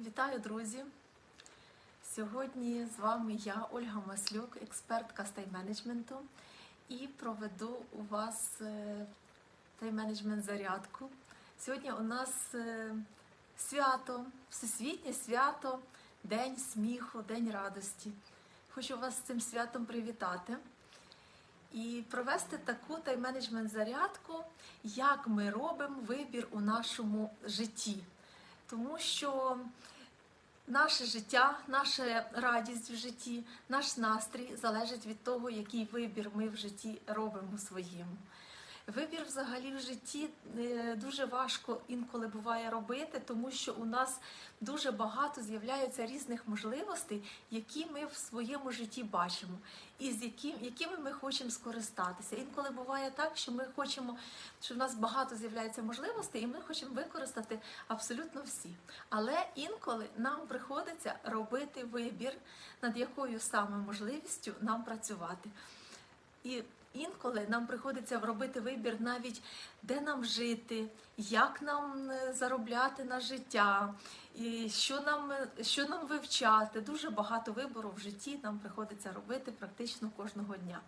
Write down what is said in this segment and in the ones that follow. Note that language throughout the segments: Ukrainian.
Вітаю, друзі! Сьогодні з вами я, Ольга Маслюк, експертка з тайм-менеджменту, і проведу у вас е, тайм-менеджмент зарядку. Сьогодні у нас е, свято, всесвітнє свято, День сміху, День радості. Хочу вас з цим святом привітати і провести таку тайм-менеджмент зарядку, як ми робимо вибір у нашому житті. Тому що наше життя, наша радість в житті, наш настрій залежить від того, який вибір ми в житті робимо своєму. Вибір взагалі в житті е, дуже важко інколи буває робити, тому що у нас дуже багато з'являється різних можливостей, які ми в своєму житті бачимо, і з яким, якими ми хочемо скористатися. Інколи буває так, що ми хочемо, що в нас багато з'являється можливостей, і ми хочемо використати абсолютно всі. Але інколи нам приходиться робити вибір, над якою саме можливістю нам працювати. І інколи нам приходиться робити вибір навіть де нам жити, як нам е, заробляти на життя, і що нам, е, що нам вивчати. Дуже багато вибору в житті нам приходиться робити практично кожного дня.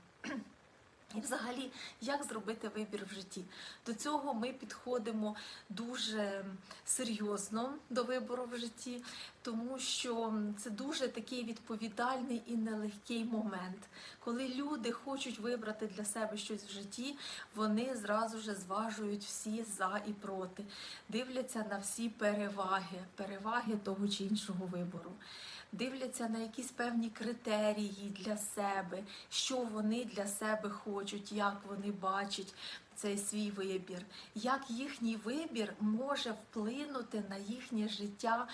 І взагалі, як зробити вибір в житті? До цього ми підходимо дуже серйозно до вибору в житті, тому що це дуже такий відповідальний і нелегкий момент. Коли люди хочуть вибрати для себе щось в житті, вони зразу ж зважують всі за і проти, дивляться на всі переваги, переваги того чи іншого вибору. Дивляться на якісь певні критерії для себе, що вони для себе хочуть, як вони бачать цей свій вибір, як їхній вибір може вплинути на їхнє життя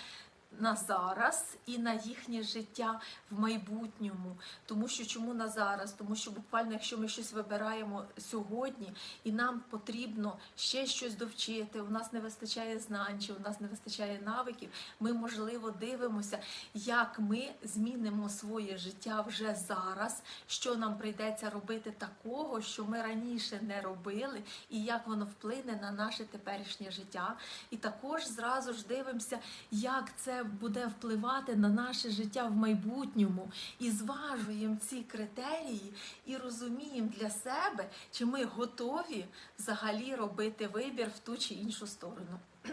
на зараз і на їхнє життя в майбутньому. Тому що чому на зараз? Тому що буквально, якщо ми щось вибираємо сьогодні, і нам потрібно ще щось довчити, у нас не вистачає знань, чи у нас не вистачає навиків, ми можливо дивимося, як ми змінимо своє життя вже зараз, що нам прийдеться робити такого, що ми раніше не робили, і як воно вплине на наше теперішнє життя. І також зразу ж дивимося, як це буде впливати на наше життя в майбутньому, і зважуємо ці критерії і розуміємо для себе, чи ми готові взагалі робити вибір в ту чи іншу сторону.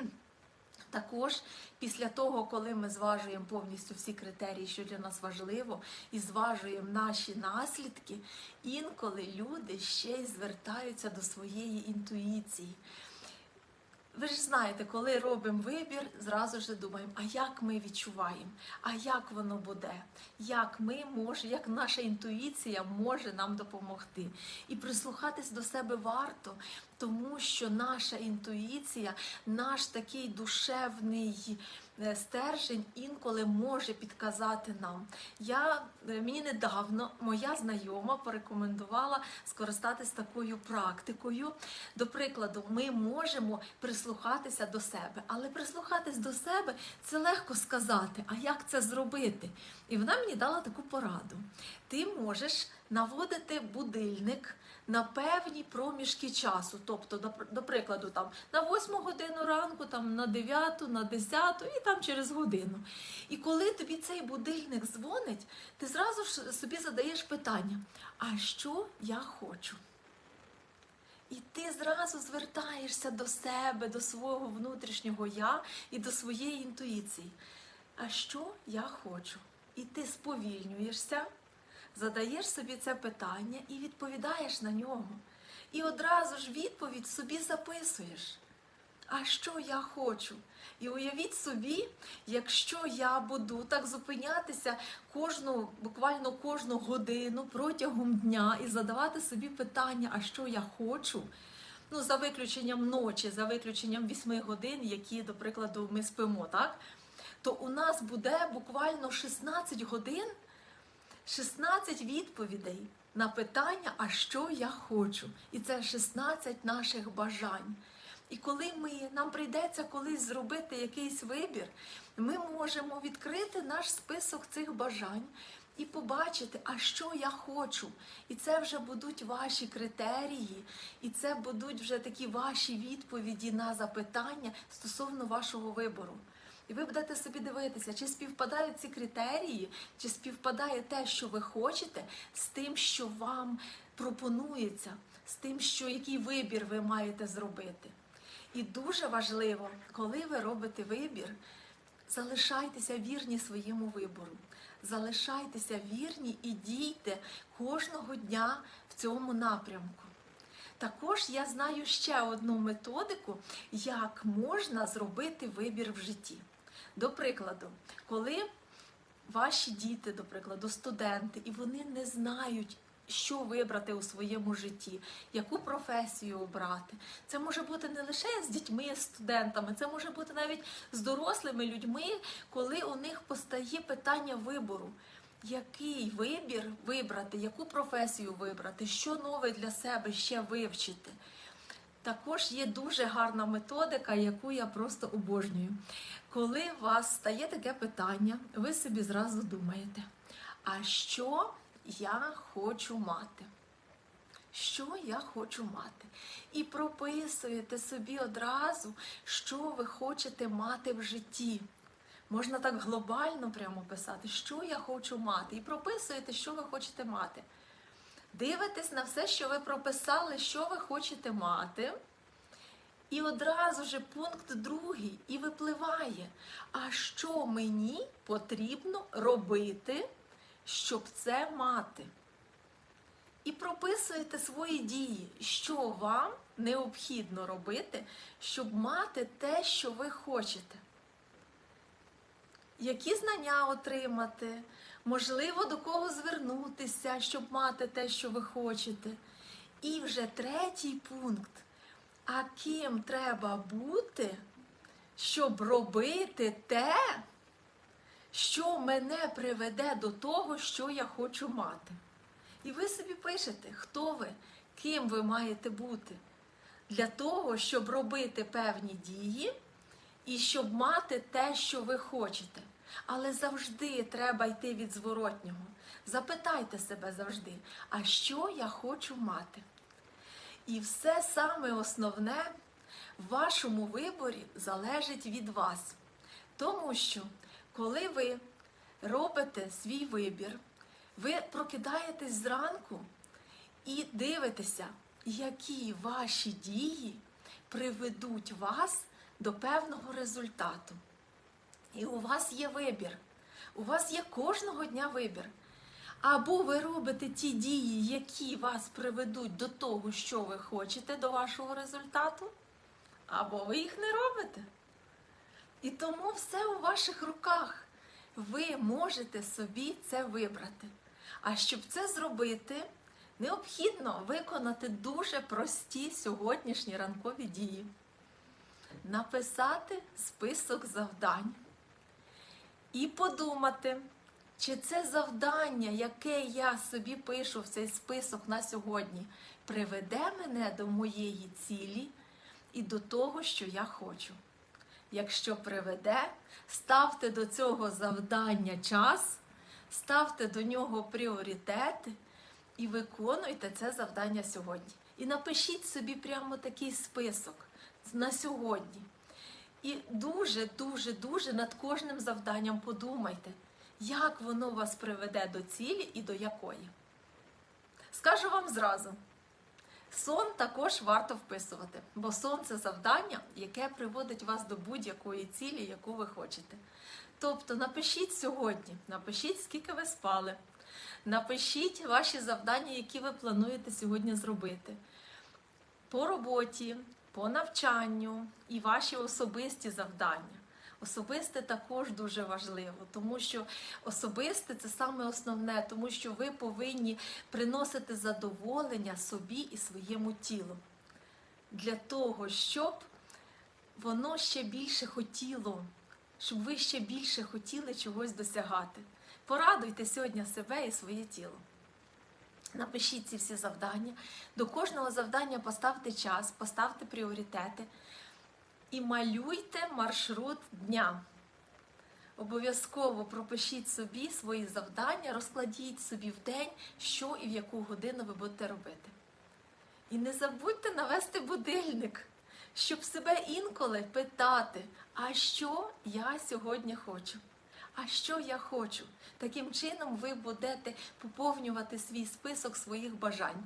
Також після того, коли ми зважуємо повністю всі критерії, що для нас важливо, і зважуємо наші наслідки, інколи люди ще й звертаються до своєї інтуїції. Ви ж знаєте, коли робимо вибір, зразу ж думаємо, а як ми відчуваємо, а як воно буде, як ми може, як наша інтуїція може нам допомогти. І прислухатись до себе варто, тому що наша інтуїція, наш такий душевний е, стержень інколи може підказати нам. Я, е, Мені недавно моя знайома порекомендувала скористатись такою практикою. До прикладу, ми можемо прислухатися до себе, але прислухатись до себе це легко сказати. А як це зробити? І вона мені дала таку пораду. Ти можеш наводити будильник на певні проміжки часу, тобто, до, прикладу, там на 8 годину ранку, там на 9, на 10 і там через годину. І коли тобі цей будильник дзвонить, ти зразу ж собі задаєш питання: а що я хочу? І ти зразу звертаєшся до себе, до свого внутрішнього я і до своєї інтуїції. А що я хочу? І ти сповільнюєшся, задаєш собі це питання і відповідаєш на нього. І одразу ж відповідь собі записуєш. А що я хочу? І уявіть собі, якщо я буду так зупинятися кожну, буквально кожну годину протягом дня і задавати собі питання, а що я хочу, ну, за виключенням ночі, за виключенням 8 годин, які, до прикладу, ми спимо, так? То у нас буде буквально 16 годин, 16 відповідей на питання, а що я хочу. І це 16 наших бажань. І коли ми, нам прийдеться колись зробити якийсь вибір, ми можемо відкрити наш список цих бажань і побачити, а що я хочу. І це вже будуть ваші критерії, і це будуть вже такі ваші відповіді на запитання стосовно вашого вибору. І ви будете собі дивитися, чи співпадають ці критерії, чи співпадає те, що ви хочете, з тим, що вам пропонується, з тим, що який вибір ви маєте зробити. І дуже важливо, коли ви робите вибір, залишайтеся вірні своєму вибору. Залишайтеся вірні і дійте кожного дня в цьому напрямку. Також я знаю ще одну методику, як можна зробити вибір в житті. До прикладу, коли ваші діти, до прикладу, студенти, і вони не знають, що вибрати у своєму житті, яку професію обрати. Це може бути не лише з дітьми, з студентами, це може бути навіть з дорослими людьми, коли у них постає питання вибору. Який вибір вибрати, яку професію вибрати, що нове для себе ще вивчити. Також є дуже гарна методика, яку я просто обожнюю. Коли у вас стає таке питання, ви собі зразу думаєте, а що я хочу мати? Що я хочу мати? І прописуєте собі одразу, що ви хочете мати в житті. Можна так глобально прямо писати, що я хочу мати, і прописуєте, що ви хочете мати. Дивитесь на все, що ви прописали, що ви хочете мати. І одразу же пункт другий і випливає. А що мені потрібно робити, щоб це мати? І прописуєте свої дії, що вам необхідно робити, щоб мати те, що ви хочете. Які знання отримати, можливо, до кого звернутися, щоб мати те, що ви хочете. І вже третій пункт. А ким треба бути, щоб робити те, що мене приведе до того, що я хочу мати? І ви собі пишете, хто ви, ким ви маєте бути, для того, щоб робити певні дії і щоб мати те, що ви хочете. Але завжди треба йти від зворотнього. Запитайте себе завжди, а що я хочу мати? І все саме основне в вашому виборі залежить від вас. Тому що, коли ви робите свій вибір, ви прокидаєтесь зранку і дивитеся, які ваші дії приведуть вас до певного результату. І у вас є вибір. У вас є кожного дня вибір. Або ви робите ті дії, які вас приведуть до того, що ви хочете, до вашого результату, або ви їх не робите. І тому все у ваших руках. Ви можете собі це вибрати. А щоб це зробити, необхідно виконати дуже прості сьогоднішні ранкові дії. Написати список завдань і подумати, чи це завдання, яке я собі пишу в цей список на сьогодні, приведе мене до моєї цілі і до того, що я хочу. Якщо приведе, ставте до цього завдання час, ставте до нього пріоритети і виконуйте це завдання сьогодні. І напишіть собі прямо такий список на сьогодні. І дуже, дуже, дуже над кожним завданням подумайте, як воно вас приведе до цілі і до якої. Скажу вам зразу: сон також варто вписувати, бо сон це завдання, яке приводить вас до будь-якої цілі, яку ви хочете. Тобто напишіть сьогодні, напишіть, скільки ви спали, напишіть ваші завдання, які ви плануєте сьогодні зробити. По роботі, по навчанню і ваші особисті завдання. Особисте також дуже важливо, тому що особисте це саме основне, тому що ви повинні приносити задоволення собі і своєму тілу для того, щоб воно ще більше хотіло, щоб ви ще більше хотіли чогось досягати. Порадуйте сьогодні себе і своє тіло. Напишіть ці всі завдання. До кожного завдання поставте час, поставте пріоритети і малюйте маршрут дня. Обов'язково пропишіть собі свої завдання, розкладіть собі в день, що і в яку годину ви будете робити. І не забудьте навести будильник, щоб себе інколи питати, а що я сьогодні хочу? А що я хочу? Таким чином ви будете поповнювати свій список своїх бажань.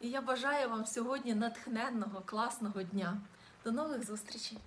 І я бажаю вам сьогодні натхненного, класного дня. До нових зустрічей!